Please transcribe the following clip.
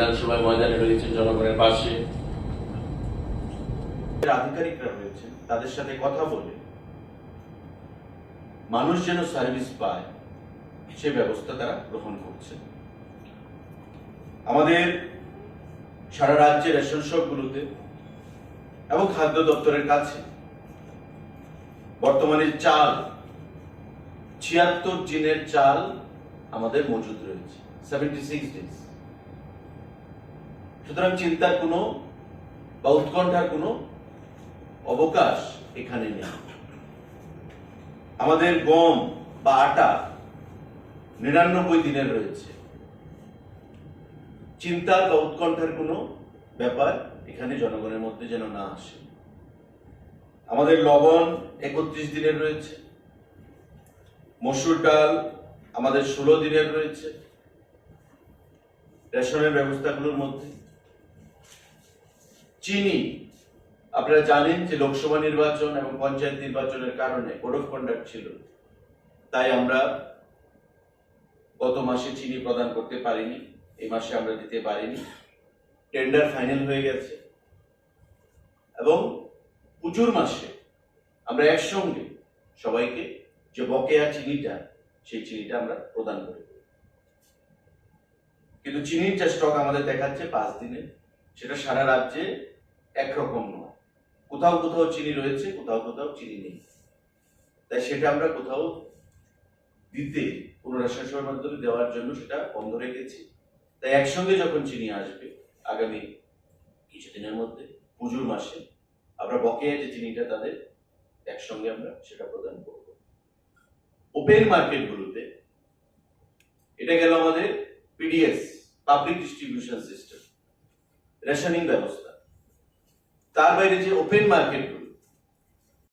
বিধানসভায় ময়দানে রয়েছেন জনগণের পাশে। আধিকারিকরা রয়েছেন, তাদের সাথে কথা বলে মানুষ যেন সার্ভিস পায়, সে ব্যবস্থা তারা গ্রহণ করছে। আমাদের সারা রাজ্যের রেশন শপগুলোতে এবং খাদ্য দপ্তরের কাছে বর্তমানে চাল, ছিয়াত্তর দিনের চাল আমাদের মজুদ রয়েছে সেভেন্টি সিক্স ডেজ সুতরাং চিন্তার কোনো বা উৎকণ্ঠার কোনো অবকাশ এখানে নেই। আমাদের গম বা আটা নিরানব্বই দিনের রয়েছে। চিন্তার বা উৎকণ্ঠার কোনো ব্যাপার এখানে জনগণের মধ্যে যেন না আসে। আমাদের লবণ একত্রিশ দিনের রয়েছে। মসুর ডাল আমাদের ষোলো দিনের রয়েছে। রেশনের ব্যবস্থাগুলোর মধ্যে চিনি। আপনারা জানেন যে লোকসভা নির্বাচন এবং পঞ্চায়েত নির্বাচনের কারণে কোড অফ কন্ডাক্ট ছিল। তাই আমরা গত মাসে চিনি প্রদান করতে পারিনি। এই মাসে আমরা দিতে পারিনি। টেন্ডার ফাইনাল হয়ে গেছে। এবং পুজোর মাসে আমরা একসঙ্গে সবাইকে যে বকেয়া চিনিটা, সেই চিনিটা আমরা প্রদান করে। কিন্তু চিনির যে স্টক আমাদের দেখাচ্ছে পাঁচ দিনে, সেটা সারা রাজ্যে একরকম নয়। কোথাও কোথাও চিনি রয়েছে, কোথাও কোথাও চিনি নেই। তাই সেটা আমরা কোথাও দিতে কোনো রেশন সেবার মাধ্যমে দেওয়ার জন্য সেটা বন্ধ রেখেছি। তাই একসঙ্গে যখন চিনি আসবে, আগামী কিছুদিনের মধ্যে, পুজোর মাসে, আমরা বকেয়া যে চিনিটা তাদের একসঙ্গে আমরা সেটা প্রদান করব। ওপেন মার্কেটগুলোতে এটা গেল আমাদের PDS public distribution system rationing ব্যবস্থা। তার বাইরে যে ওপেন মার্কেট